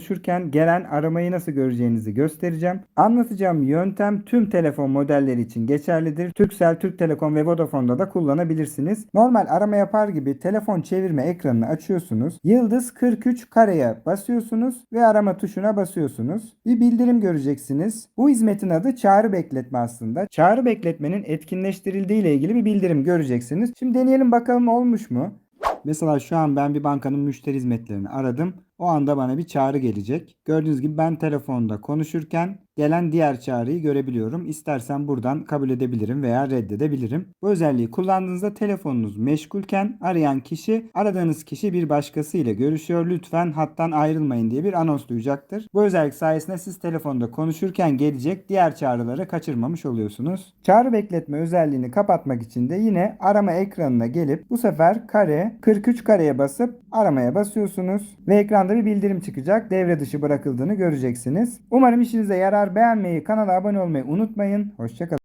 konuşurken gelen aramayı nasıl göreceğinizi göstereceğim. Anlatacağım yöntem tüm telefon modelleri için geçerlidir. Turkcell, Türk Telekom ve Vodafone'da da kullanabilirsiniz. Normal arama yapar gibi telefon çevirme ekranını açıyorsunuz. Yıldız 43 kareye basıyorsunuz ve arama tuşuna basıyorsunuz. Bir bildirim göreceksiniz. Bu hizmetin adı çağrı bekletme aslında. Çağrı bekletmenin etkinleştirildiği ile ilgili bir bildirim göreceksiniz. Şimdi deneyelim bakalım olmuş mu? Mesela şu an ben bir bankanın müşteri hizmetlerini aradım. O anda bana bir çağrı gelecek. Gördüğünüz gibi ben telefonda konuşurken gelen diğer çağrıyı görebiliyorum. İstersen buradan kabul edebilirim veya reddedebilirim. Bu özelliği kullandığınızda telefonunuz meşgulken arayan kişi aradığınız kişi bir başkası ile görüşüyor. Lütfen hattan ayrılmayın diye bir anons duyacaktır. Bu özellik sayesinde siz telefonda konuşurken gelecek diğer çağrıları kaçırmamış oluyorsunuz. Çağrı bekletme özelliğini kapatmak için de yine arama ekranına gelip bu sefer kare 43 kareye basıp aramaya basıyorsunuz ve ekranda bir bildirim çıkacak. Devre dışı bırakıldığını göreceksiniz. Umarım işinize yarar. Beğenmeyi, kanala abone olmayı unutmayın. Hoşçakalın.